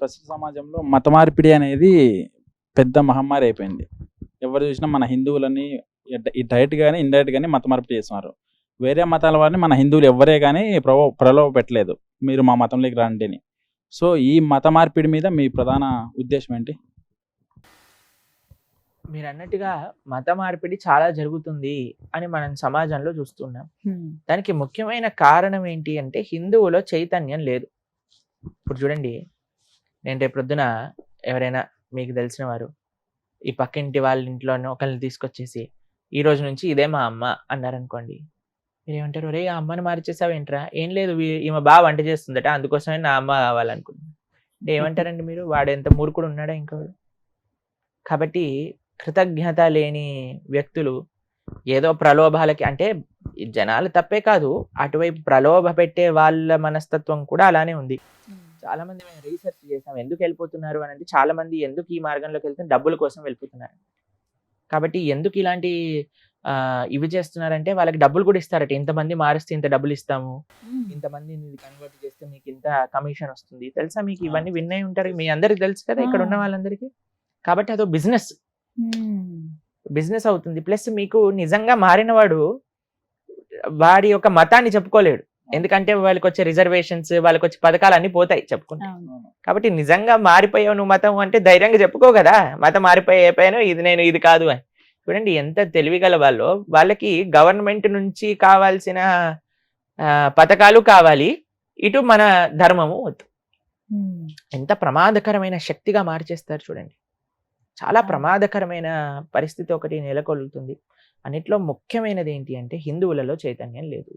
ప్రస్తుత సమాజంలో మత మార్పిడి అనేది పెద్ద మహమ్మారి అయిపోయింది. ఎవరు చూసినా మన హిందువులని ఈ డైరెక్ట్ కానీ ఇండైరెక్ట్ కానీ మత మార్పిడి చేస్తున్నారు. వేరే మతాల వారిని మన హిందువులు ఎవరే కానీ ప్రలో ప్రలోభ పెట్టలేదు. మీరు మా మతంలోకి రండి అని. సో ఈ మత మార్పిడి మీద మీ ప్రధాన ఉద్దేశం ఏంటి? మీరు అన్నట్టుగా మత మార్పిడి చాలా జరుగుతుంది అని మనం సమాజంలో చూస్తున్నాం. దానికి ముఖ్యమైన కారణం ఏంటి అంటే హిందువులో చైతన్యం లేదు. ఇప్పుడు చూడండి నేను రేపు ప్రొద్దున ఎవరైనా మీకు తెలిసిన వారు ఈ పక్కింటి వాళ్ళ ఇంట్లోనే ఒకరిని తీసుకొచ్చేసి ఈ రోజు నుంచి ఇదే మా అమ్మ అన్నారనుకోండి. మీరు ఏమంటారు రే ఆ అమ్మని మార్చేసావేంట్రా? ఏం లేదు ఈమె బాగా వంట చేస్తుందట అందుకోసమే నా అమ్మ కావాలనుకుంటున్నాను అంటే ఏమంటారండి మీరు? వాడు ఎంత మూర్ఖుడు ఉన్నాడా ఇంకోడు కాబట్టి కృతజ్ఞత లేని వ్యక్తులు ఏదో ప్రలోభాలకి అంటే జనాలు తప్పే కాదు అటువైపు ప్రలోభ పెట్టే వాళ్ళ మనస్తత్వం కూడా అలానే ఉంది. చాలా మంది మేము రీసెర్చ్ చేసాం. ఎందుకు వెళ్ళిపోతున్నారు అని అంటే చాలా మంది ఎందుకు ఈ మార్గంలోకి వెళ్తే డబ్బుల కోసం వెళ్ళిపోతున్నారు. కాబట్టి ఎందుకు ఇలాంటి ఇవి చేస్తున్నారంటే వాళ్ళకి డబ్బులు కూడా ఇస్తారట. ఇంతమంది మారిస్తే ఇంత డబ్బులు ఇస్తాము. ఇంతమంది కన్వర్ట్ చేస్తే మీకు ఇంత కమిషన్ వస్తుంది. తెలుసా మీకు ఇవన్నీ విన్నై ఉంటారు? మీ అందరికి తెలుసు కదా ఇక్కడ ఉన్న. వాళ్ళందరికీ. కాబట్టి అదో బిజినెస్ బిజినెస్ అవుతుంది. ప్లస్ మీకు నిజంగా మారినవాడు వాడి యొక్క మతాన్ని చెప్పుకోలేడు. ఎందుకంటే వాళ్ళకి వచ్చే రిజర్వేషన్స్ వాళ్ళకి వచ్చే పథకాలు అన్ని పోతాయి చెప్పుకుంటే. కాబట్టి నిజంగా మారిపోయావు నువ్వు మతం అంటే ధైర్యంగా చెప్పుకో కదా. మతం మారిపోయాను ఇది నేను ఇది కాదు అని. చూడండి ఎంత తెలివిగల వాళ్ళు. వాళ్ళకి గవర్నమెంట్ నుంచి కావాల్సిన పథకాలు కావాలి. ఇటు మన ధర్మము వద్దు. ఎంత ప్రమాదకరమైన శక్తిగా మార్చేస్తారు చూడండి. చాలా. ప్రమాదకరమైన పరిస్థితి ఒకటి నెలకొల్లుతుంది. అన్నిట్లో ముఖ్యమైనది ఏంటి అంటే హిందువులలో చైతన్యం లేదు.